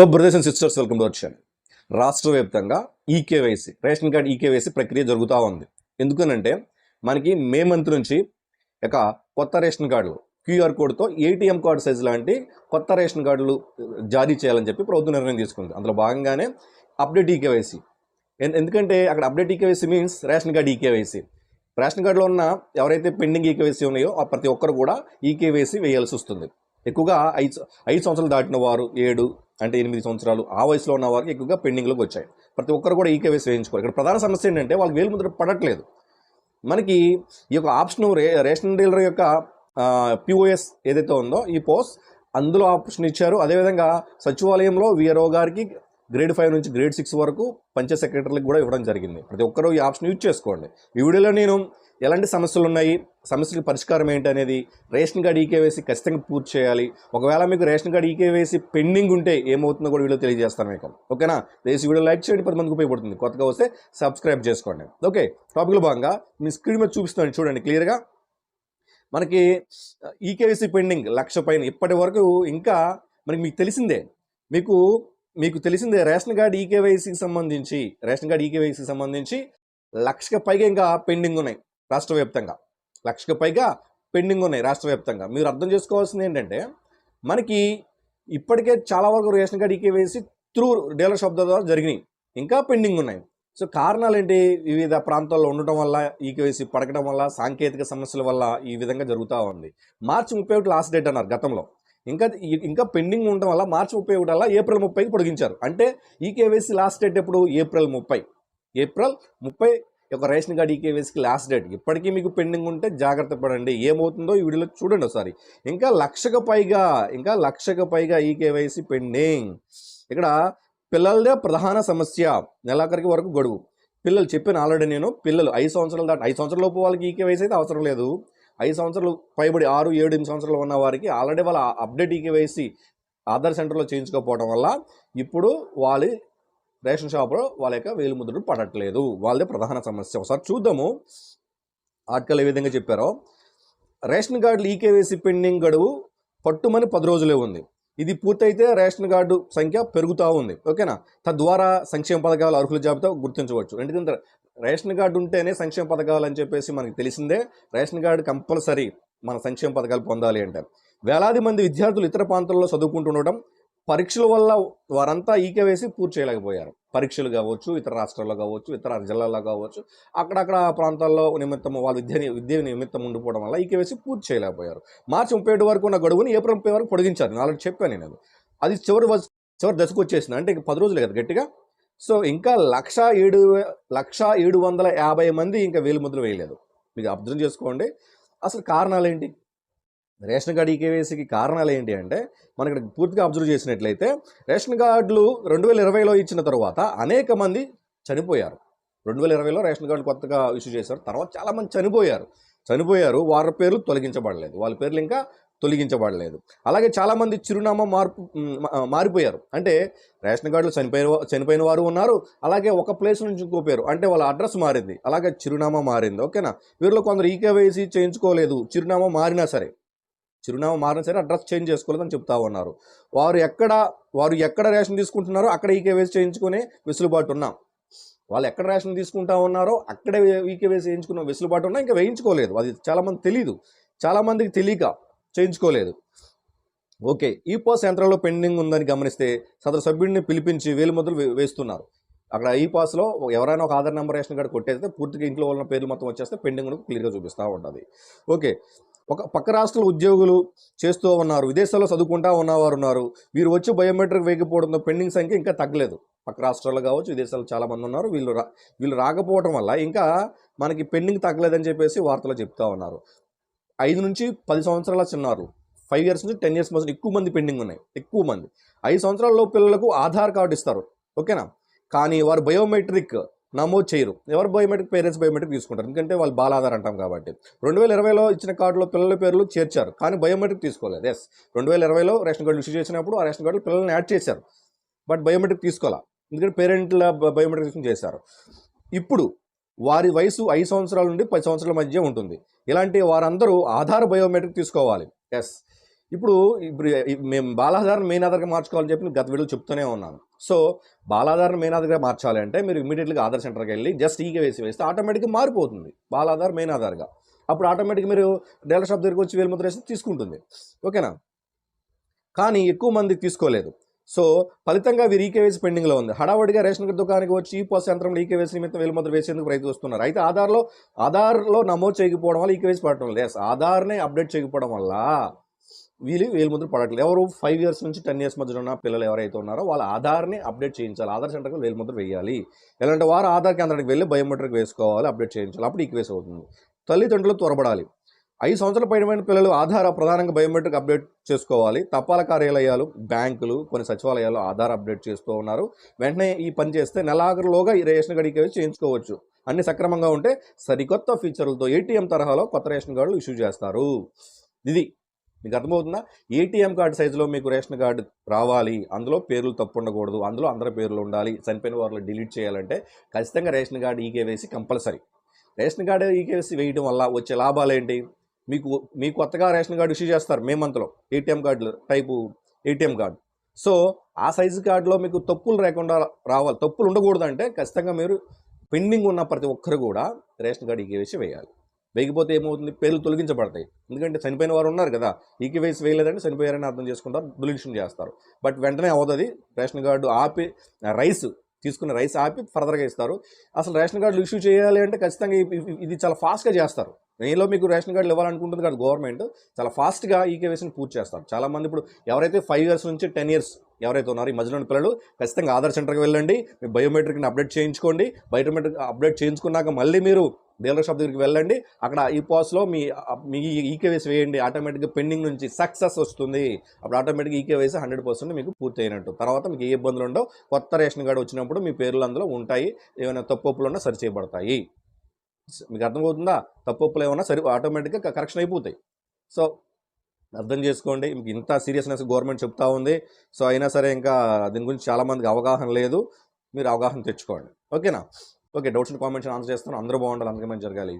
Hello brothers and sisters welcome to our రాష్ట్ర వ్యాప్తంగా eKYC ration card eKYC ప్రక్రియ జరుగుతూ ఉంది. ఎందుకనంటే మనకి మే మంత్ నుంచి ఒక కొత్త రేషన్ కార్డులు క్యూఆర్ కోడ్తో ఏటీఎం కార్డు సైజ్ లాంటి కొత్త రేషన్ కార్డులు జారీ చేయాలని చెప్పి ప్రభుత్వం నిర్ణయం తీసుకుంది. అందులో భాగంగానే అప్డేట్ ఈకేవైసీ. ఎందుకంటే అక్కడ update eKYC means ration card eKYC. Ration కార్డులో ఉన్న ఎవరైతే పెండింగ్ ఈకేవైసీ ఉన్నాయో ఆ ప్రతి ఒక్కరు కూడా ఈకేవైసీ వేయాల్సి వస్తుంది. ఎక్కువగా ఐదు ఐదు సంవత్సరాలు దాటిన వారు ఏడు అంటే ఎనిమిది సంవత్సరాలు ఆ వయసులో ఉన్న వారికి ఎక్కువగా పెండింగ్లోకి వచ్చాయి. ప్రతి ఒక్కరు కూడా ఈకేవైసీ వేయించుకోవాలి. ఇక్కడ ప్రధాన సమస్య ఏంటంటే వాళ్ళకి వేలు ముద్ర పడట్లేదు. మనకి ఈ యొక్క ఆప్షన్ రే రేషన్ డీలర్ యొక్క పిఓఎస్ ఏదైతే ఉందో ఈ పోస్ట్ అందులో ఆప్షన్ ఇచ్చారు. అదేవిధంగా సచివాలయంలో విఆర్ఓ గారికి గ్రేడ్ ఫైవ్ నుంచి గ్రేడ్ సిక్స్ వరకు పంచాయత్ సెక్రటరీలకు కూడా ఇవ్వడం జరిగింది. ప్రతి ఒక్కరూ ఈ ఆప్షన్ యూజ్ చేసుకోండి. ఈ వీడియోలో నేను ఎలాంటి సమస్యలు ఉన్నాయి సమస్యలకు పరిష్కారం ఏంటి అనేది రేషన్ కార్డ్ ఈకేవేసి ఖచ్చితంగా పూర్తి చేయాలి. ఒకవేళ మీకు రేషన్ కార్డ్ ఈకేవేసి పెండింగ్ ఉంటే ఏమవుతుందో కూడా వీడియో తెలియజేస్తాను మీకు. ఓకేనా? దేశ వీడియో లైక్ చేయండి పది మందికి ఉపయోగపడుతుంది. కొత్తగా వస్తే సబ్స్క్రైబ్ చేసుకోండి. ఓకే టాపిక్లో భాగంగా మీ స్క్రీన్ మీద చూపిస్తాను చూడండి క్లియర్గా. మనకి ఈకేవైసీ పెండింగ్ లక్ష పైన ఇప్పటి వరకు ఇంకా మనకి మీకు తెలిసిందే. మీకు మీకు తెలిసిందే రేషన్ కార్డ్ ఈకేవైసీకి సంబంధించి రేషన్ కార్డు ఈకేవైసీకి సంబంధించి లక్షకి పైగా ఇంకా పెండింగ్ ఉన్నాయి. రాష్ట్ర వ్యాప్తంగా లక్షకు పైగా పెండింగ్ ఉన్నాయి రాష్ట్ర వ్యాప్తంగా మీరు అర్థం చేసుకోవాల్సింది ఏంటంటే మనకి ఇప్పటికే చాలా వరకు రేషన్ కార్డ్ వేసి త్రూ డీలర్ షాప్ ద్వారా జరిగినాయి. ఇంకా పెండింగ్ ఉన్నాయి. సో కారణాలు ఏంటి? వివిధ ప్రాంతాల్లో ఉండటం వల్ల ఈకేవైసీ పడకడం వల్ల సాంకేతిక సమస్యల వల్ల ఈ విధంగా జరుగుతూ ఉంది. మార్చి ముప్పై ఒకటి లాస్ట్ డేట్ అన్నారు గతంలో. ఇంకా ఇంకా పెండింగ్ ఉండటం వల్ల మార్చి ముప్పై ఒకటి వల్ల ఏప్రిల్ ముప్పైకి పొడిగించారు. అంటే ఈకేవైసీ లాస్ట్ డేట్ ఎప్పుడు? ఏప్రిల్ ముప్పై. ఏప్రిల్ ముప్పై ఒక రేషన్ కార్డ్ ఈకేవైసీకి లాస్ట్ డేట్. ఇప్పటికీ మీకు పెండింగ్ ఉంటే జాగ్రత్త పడండి. ఏమవుతుందో ఈ వీడియోలో చూడండి ఒకసారి. ఇంకా లక్షకు పైగా ఇంకా లక్షకు పైగా ఈకేవైసీ పెండింగ్. ఇక్కడ పిల్లలదే ప్రధాన సమస్య. నెలాఖరికి వరకు గడువు. పిల్లలు చెప్పాను ఆల్రెడీ నేను పిల్లలు ఐదు సంవత్సరాలు దాటి ఐదు సంవత్సరాల లోపు వాళ్ళకి ఈకేవైసీ అయితే అవసరం లేదు. ఐదు సంవత్సరాలు పైబడి ఆరు ఏడు ఎనిమిది సంవత్సరాలు ఉన్న వారికి ఆల్రెడీ వాళ్ళ అప్డేట్ ఈకేవైసీ ఆధార్ సెంటర్లో చేయించుకోకపోవడం వల్ల ఇప్పుడు వాళ్ళ రేషన్ షాప్లో వాళ్ళ యొక్క వేలు ముద్రలు పడట్లేదు. వాళ్ళదే ప్రధాన సమస్య. ఒకసారి చూద్దాము. ఆర్టికల్ ఏ విధంగా చెప్పారో. రేషన్ కార్డులు ఈకేవైసీ పెండింగ్ గడువు పట్టుమని పది రోజులే ఉంది. ఇది పూర్తయితే రేషన్ కార్డు సంఖ్య పెరుగుతూ ఉంది. ఓకేనా? తద్వారా సంక్షేమ పథకాలు అర్హుల జాబితా గుర్తించవచ్చు. ఎందుకంటే రేషన్ కార్డు ఉంటేనే సంక్షేమ పథకాలు అని చెప్పేసి మనకి తెలిసిందే. రేషన్ కార్డు కంపల్సరీ మన సంక్షేమ పథకాలు పొందాలి అంటే. వేలాది మంది విద్యార్థులు ఇతర ప్రాంతాల్లో చదువుకుంటుండటం పరీక్షల వల్ల వారంతా ఈకేవేసి పూర్తి చేయలేకపోయారు. పరీక్షలు కావచ్చు ఇతర రాష్ట్రాల్లో కావచ్చు ఇతర జిల్లాల్లో కావచ్చు అక్కడక్కడ ప్రాంతాల్లో నిమిత్తం వాళ్ళ విద్య విద్య నిమిత్తం ఉండిపోవడం వల్ల ఈకేవేసి పూర్తి చేయలేకపోయారు. మార్చి ముప్పై ఏడు వరకు ఉన్న గడువుని ఏప్రిల్ ముప్పై వరకు పొడిగించారు. నేను ఆల్రెడీ చెప్పాను నేను. అది. చివరి చివరి దశకు వచ్చేసింది. అంటే ఇంకా పది రోజులు కదా గట్టిగా. సో ఇంకా లక్ష ఏడు లక్ష ఏడు వందల యాభై మంది ఇంకా వేలు ముద్రలు వేయలేదు. మీకు అర్థం చేసుకోండి. అసలు కారణాలు ఏంటి రేషన్ కార్డు ఈకేవైసీకి కారణాలు ఏంటి అంటే మనం ఇక్కడ పూర్తిగా అబ్జర్వ్ చేసినట్లయితే రేషన్ కార్డులు రెండు వేల ఇరవైలో ఇచ్చిన తర్వాత అనేక మంది చనిపోయారు. రెండు వేల ఇరవైలో రేషన్ కార్డు కొత్తగా ఇష్యూ చేశారు. తర్వాత చాలామంది చనిపోయారు. చనిపోయారు వారి పేర్లు తొలగించబడలేదు. వాళ్ళ పేర్లు ఇంకా తొలగించబడలేదు. అలాగే చాలామంది చిరునామా మార్పు మారిపోయారు. అంటే రేషన్ కార్డులు చనిపోయిన చనిపోయిన వారు ఉన్నారు. అలాగే ఒక ప్లేస్ నుంచి ఇంకో పేరు అంటే వాళ్ళ అడ్రస్ మారింది. అలాగే చిరునామా మారింది. ఓకేనా? వీరిలో కొందరు ఈకేవైసీ చేయించుకోలేదు. చిరునామా మారినా సరే. చిరునామా మారిన సరే అడ్రస్ చేంజ్ చేసుకోలేదని చెప్తా ఉన్నారు. వారు ఎక్కడ వారు ఎక్కడ రేషన్ తీసుకుంటున్నారో అక్కడ ఈకేవేసి చేయించుకునే వెసులుబాటు ఉన్నాం. వాళ్ళు ఎక్కడ రేషన్ తీసుకుంటా ఉన్నారో అక్కడే ఈకేవేసి చేయించుకున్న వెసులుబాటు ఉన్నా ఇంకా వేయించుకోలేదు. అది చాలామంది తెలియదు చాలామందికి తెలియక చేయించుకోలేదు. ఓకే ఈ పాస్ యంత్రంలో పెండింగ్ ఉందని గమనిస్తే సదరు సభ్యుడిని పిలిపించి వేలు మొదలు వేస్తున్నారు. అక్కడ ఈ పాస్లో ఎవరైనా ఒక ఆధార్ నెంబర్ రేషన్ కార్డు కొట్టేస్తే పూర్తిగా ఇంట్లో వాళ్ళ పేర్లు మొత్తం వచ్చేస్తే పెండింగ్ క్లియర్గా చూపిస్తూ ఉంటుంది. ఓకే ఒక పక్క రాష్ట్రాల ఉద్యోగులు చేస్తూ ఉన్నారు విదేశాల్లో చదువుకుంటా ఉన్నవారు ఉన్నారు. వీరు వచ్చి బయోమెట్రిక్ వేయకపోవడంతో పెండింగ్ సంఖ్య ఇంకా తగ్గలేదు. పక్క రాష్ట్రాల్లో కావచ్చు విదేశాల్లో చాలామంది ఉన్నారు. వీళ్ళు రా వీళ్ళు రాకపోవడం వల్ల ఇంకా మనకి పెండింగ్ తగ్గలేదని చెప్పేసి వార్తలు చెప్తా ఉన్నారు. ఐదు నుంచి పది సంవత్సరాల చిన్నారు ఫైవ్ ఇయర్స్ నుంచి టెన్ ఇయర్స్ మధ్య ఎక్కువ మంది పెండింగ్ ఉన్నాయి. ఎక్కువ మంది. ఐదు సంవత్సరాల్లో పిల్లలకు ఆధార్ కార్డు ఇస్తారు. ఓకేనా? కానీ వారు బయోమెట్రిక్ నమోదు చేయరు. ఎవరు బయోమెట్రిక్ పేరెంట్స్ బయోమెట్రిక్ తీసుకుంటారు. ఎందుకంటే వాళ్ళు బాలాధార్ అంటాం కాబట్టి. రెండు వేల ఇరవైలో ఇచ్చిన కార్డులో పిల్లల పేర్లు చేర్చారు. కానీ బయోమెట్రిక్ తీసుకోలేదు. ఎస్ రెండు వేల ఇరవైలో రేషన్ కార్డు ఇష్యూ చేసినప్పుడు ఆ రేషన్ కార్డులో పిల్లల్ని యాడ్ చేశారు. బట్ బయోమెట్రిక్ తీసుకోవాలా ఎందుకంటే పేరెంట్ల బయోమెట్రిక్ చేశారు. ఇప్పుడు వారి వయసు ఐదు సంవత్సరాల నుండి పది సంవత్సరాల మధ్య ఉంటుంది. ఇలాంటి వారందరూ ఆధార్ బయోమెట్రిక్ తీసుకోవాలి. ఎస్ ఇప్పుడు ఇప్పుడు మేము బాలాధార్ మెయిన్ ఆధార్గా మార్చుకోవాలని చెప్పి గత వీడియో చెప్తూనే ఉన్నాను. సో బాలాధారణ మెయిన్ ఆధార్గా మార్చాలి అంటే మీరు ఇమీడియట్గా ఆధార్ సెంటర్కి వెళ్ళి జస్ట్ ఈకే వేసి వేస్తే ఆటోమేటిక్గా మారిపోతుంది బాలాధార్ మెయిన్ ఆధార్గా అప్పుడు ఆటోమేటిక్గా మీరు డీలర్ షాప్ దగ్గరికి వచ్చి వేలుముద్ర వేస్తే తీసుకుంటుంది. ఓకేనా? కానీ ఎక్కువ మంది తీసుకోలేదు. సో ఫలితంగా వీరు ఈకేవేసి పెండింగ్లో ఉంది. హడావడిగా రేషన్ కార్డు దుకాణానికి వచ్చి ఈ పోస్ యంత్రంలో ఈకేవేసి నిమిత్తం వేలుముద్ర వేసేందుకు ప్రయత్నిస్తున్నారు. అయితే ఆధార్లో ఆధార్లో నమోదు చేయకపోవడం వల్ల ఈకేవేసి పడటం లేదు. Yes, ఆధార్నే అప్డేట్ చేయకపోవడం వల్ల వీళ్ళు వేలుముద్ర పడట్లేదు. ఎవరు ఫైవ్ ఇయర్స్ నుంచి టెన్ ఇయర్స్ మధ్యలో ఉన్న పిల్లలు ఎవరైతే ఉన్నారో వాళ్ళ ఆధార్ని అప్డేట్ చేయించాలి. ఆధార్ సెంటర్కి వేలుముద్ర వేయాలి. ఎలాంటి వారు ఆధార్ కేంద్రానికి వెళ్ళి బయోమెట్రిక్ వేసుకోవాలి అప్డేట్ చేయించాలి. అప్పుడు ఈక్వేస్ అవుతుంది. తల్లిదండ్రులు త్వరపడాలి. ఐదు సంవత్సరాల పైన పిల్లలు ఆధార్ ప్రధానంగా బయోమెట్రిక్ అప్డేట్ చేసుకోవాలి. తపాల కార్యాలయాలు బ్యాంకులు కొన్ని సచివాలయాలు ఆధార్ అప్డేట్ చేస్తూ ఉన్నారు. వెంటనే ఈ పని చేస్తే నెలాఖరులోగా ఈ రేషన్ కార్డు ఈకేవైసీ చేయించుకోవచ్చు. అన్ని సక్రమంగా ఉంటే సరికొత్త ఫీచర్లతో ఏటీఎం తరహాలో కొత్త రేషన్ కార్డులు ఇష్యూ చేస్తారు. ఇది మీకు అర్థమవుతుందా? ఏటీఎం కార్డు సైజులో మీకు రేషన్ కార్డు రావాలి అందులో పేర్లు తప్పు ఉండకూడదు అందులో అందరి పేర్లు ఉండాలి చనిపోయిన వారిలో డిలీట్ చేయాలంటే ఖచ్చితంగా ration card eKYC compulsory. Ration card eKYC వేయడం వల్ల వచ్చే లాభాలు ఏంటి? మీకు మీకు కొత్తగా రేషన్ కార్డు ఇష్యూ చేస్తారు మే మంత్లో ఏటీఎం కార్డులు టైపు ఏటీఎం కార్డు. సో ఆ సైజు కార్డులో మీకు తప్పులు లేకుండా రావాలి తప్పులు ఉండకూడదు అంటే ఖచ్చితంగా మీరు పెండింగ్ ఉన్న ప్రతి ఒక్కరు కూడా రేషన్ కార్డు ఈకేవేసి వేయాలి. వేయకపోతే ఏమవుతుంది? పేర్లు తొలగించబడతాయి. ఎందుకంటే చనిపోయిన వారు ఉన్నారు కదా ఈకేవేసి వేయలేదంటే చనిపోయారని అర్థం చేసుకుంటారు డిలీషన్ చేస్తారు. బట్ వెంటనే అవుతుంది రేషన్ కార్డు ఆపి రైస్ తీసుకున్న రైస్ ఆపి ఫర్దర్గా ఇస్తారు. అసలు రేషన్ కార్డులు ఇష్యూ చేయాలి అంటే ఖచ్చితంగా ఇది చాలా ఫాస్ట్గా చేస్తారు. నేలో మీకు రేషన్ కార్డులు ఇవ్వాలనుకుంటుంది కాదు గవర్నమెంట్ చాలా ఫాస్ట్గా ఈ కేవైసీని పూర్తి చేస్తారు. చాలామంది ఇప్పుడు ఎవరైతే ఫైవ్ ఇయర్స్ నుంచి టెన్ ఇయర్స్ ఎవరైతే ఉన్నారో ఈ మధ్యలోని పిల్లలు ఖచ్చితంగా ఆధార్ సెంటర్కి వెళ్ళండి మీ బయోమెట్రిక్ని అప్డేట్ చేయించుకోండి. బయోమెట్రిక్ అప్డేట్ చేయించుకున్నాక మళ్ళీ మీరు డీలర్ షాప్ దగ్గరికి వెళ్ళండి. అక్కడ ఈ పాస్లో మీ మీ ఈకేవైసీ వేయండి. ఆటోమేటిక్గా పెండింగ్ నుంచి సక్సెస్ వస్తుంది. అప్పుడు ఆటోమేటిక్గా ఈకేవైసీ హండ్రెడ్ పర్సెంట్ మీకు పూర్తి అయినట్టు తర్వాత మీకు ఏ ఇబ్బందులు ఉండవు. కొత్త రేషన్ కార్డు వచ్చినప్పుడు మీ పేర్లు అందులో ఉంటాయి. ఏమైనా తప్పులు ఉన్నా సరి చేయబడతాయి. మీకు అర్థమవుతుందా? తప్పులు ఏమన్నా సరి ఆటోమేటిక్గా కరెక్షన్ అయిపోతాయి. సో అర్థం చేసుకోండి. మీకు ఇంత సీరియస్నెస్ గవర్నమెంట్ చెప్తా ఉంది. సో అయినా సరే ఇంకా దీని గురించి చాలామందికి అవగాహన లేదు. మీరు అవగాహన తెచ్చుకోండి. ఓకేనా? ఓకే డౌట్స్ కామెంట్స్ ఆన్సర్ చేస్తాను. అందరూ బాగుండాలి అందుకే మంచి జరగాలి.